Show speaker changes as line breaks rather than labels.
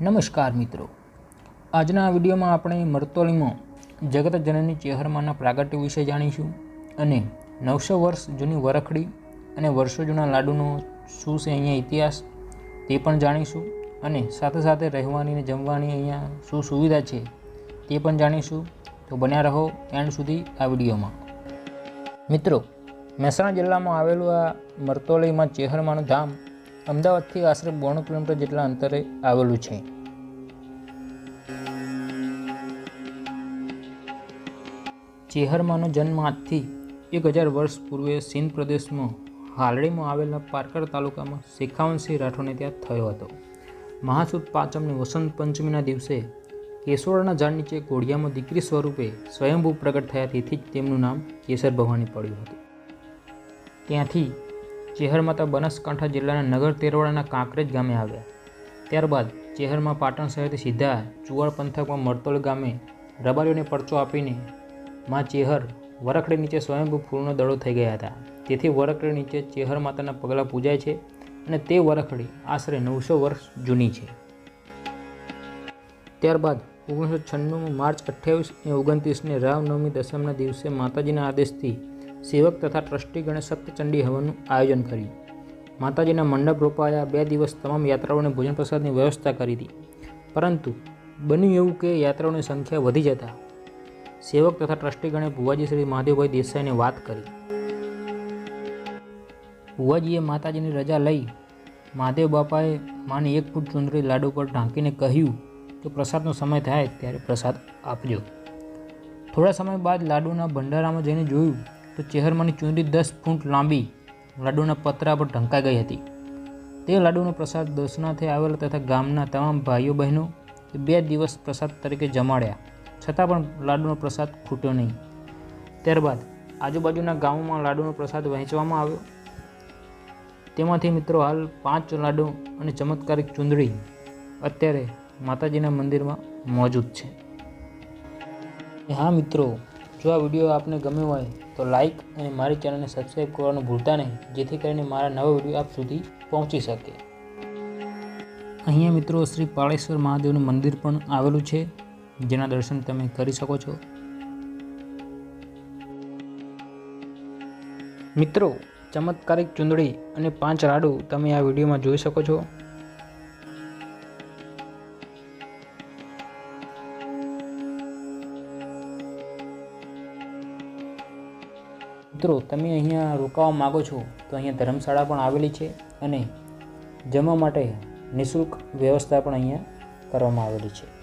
નમસ્કાર મિત્રો. આજના આ વિડીયોમાં આપણે મરતોલીમાં જગત જનની ચેહરમાના પ્રાગટ્ય વિશે જાણીશું અને નવસો વર્ષ જૂની વરખડી અને વર્ષો જૂના લાડુનો શું છે અહીંયા ઇતિહાસ તે પણ જાણીશું અને સાથે સાથે રહેવાની અને જમવાની અહીંયા શું સુવિધા છે તે પણ જાણીશું. તો બન્યા રહો એન્ડ સુધી આ વિડીયોમાં. મિત્રો, મહેસાણા જિલ્લામાં આવેલું આ મરતોલીમાં ચેહરમાનું ધામ અમદાવાદથી આશરે બોણું કિલોમીટર જેટલા અંતરે આવેલું છે. ચેહરમાનો જન્મ આજથી એક હજાર વર્ષ પૂર્વે સિંધ પ્રદેશમાં હાલડીમાં આવેલા પારકર તાલુકામાં શેખાવનસિંહ રાઠોડને ત્યાં થયો હતો. મહાસુદ પાંચમની વસંત પંચમીના દિવસે કેસોળના ઝાડ નીચે ઘોડિયામાં દીકરી સ્વરૂપે સ્વયંભૂ પ્રગટ થયા તેથી જ તેમનું નામ કેસર ભવાની પડ્યું હતું. ત્યાંથી ચેહર માતા બનાસકાંઠા જિલ્લાના નગર તેરવાડાના કાંકરેજ ગામે આવ્યા. ત્યારબાદ ચેહરમાં પાટણ શહેરથી સીધા ચુવાડ પંથકમાં મરતોલ ગામે રબારીઓને પરચો આપીને માં ચેહર વરખડી નીચે સ્વયંભૂ ફૂલનો દડો થઈ ગયા હતા. તેથી વરખડી નીચે ચેહર માતાના પગલાં પૂજાય છે અને તે વરખડી આશરે નવસો વર્ષ જૂની છે. ત્યારબાદ ઓગણીસો છન્નુંમાં માર્ચ અઠ્યાવીસ અને ઓગણત્રીસને રામનવમી દસમના દિવસે માતાજીના આદેશથી સેવક તથા ટ્રસ્ટીગણે સપ્તચંડી હવનનું આયોજન કર્યું. માતાજીના મંડપ રોપાયા, બે દિવસ તમામ યાત્રાઓને ભોજન પ્રસાદની વ્યવસ્થા કરી હતી. પરંતુ બન્યું એવું કે યાત્રાઓની સંખ્યા વધી જતા સેવક તથા ટ્રસ્ટીગણે ભુવાજી શ્રી મહાદેવભાઈ દેસાઈને વાત કરી. ભુવાજીએ માતાજીની રજા લઈ મહાદેવ બાપાએ માની એક ફૂટ ચુંદરી લાડુ પર ઢાંકીને કહ્યું કે પ્રસાદનો સમય થાય ત્યારે પ્રસાદ આપજો. થોડા સમય બાદ લાડુના ભંડારામાં જઈને જોયું તો ચહેરમાંની ચુંદડી દસ ફૂટ લાંબી લાડુના પતરા પર ઢંકાઈ ગઈ હતી. તે લાડુનો પ્રસાદ દર્શનાર્થે આવેલા તથા ગામના તમામ ભાઈઓ બહેનો બે દિવસ પ્રસાદ તરીકે જમાડ્યા. છતાં પણ લાડુનો પ્રસાદ ખૂટ્યો નહીં. ત્યારબાદ આજુબાજુના ગામોમાં લાડુનો પ્રસાદ વહેંચવામાં આવ્યો. તેમાંથી મિત્રો હાલ પાંચ લાડુ અને ચમત્કારિક ચુંદડી અત્યારે માતાજીના મંદિરમાં મોજૂદ છે. હા મિત્રો જો આ વીડિયો આપને ગમ્યો હોય તો લાઈક અને મારી ચેનલને સબસ્ક્રાઈબ કરવાનું ભૂલતા નહીં, જેથી કરીને મારા નવા વીડિયો આપ સુધી પહોંચી શકે. અહીંયા મિત્રો શ્રી પાળેશ્વર મહાદેવનું મંદિર પણ આવેલું છે, જેના દર્શન તમે કરી શકો છો. મિત્રો, ચમત્કારિક ચુંદડી અને પાંચ રાડુ તમે આ વિડીયોમાં જોઈ શકો છો. મિત્રો, તમે અહીંયા રોકાવા માગો છો તો અહીંયા ધર્મશાળા પણ આવેલી છે અને જમવા માટે નિઃશુલ્ક વ્યવસ્થા પણ અહીંયા કરવામાં આવેલી છે.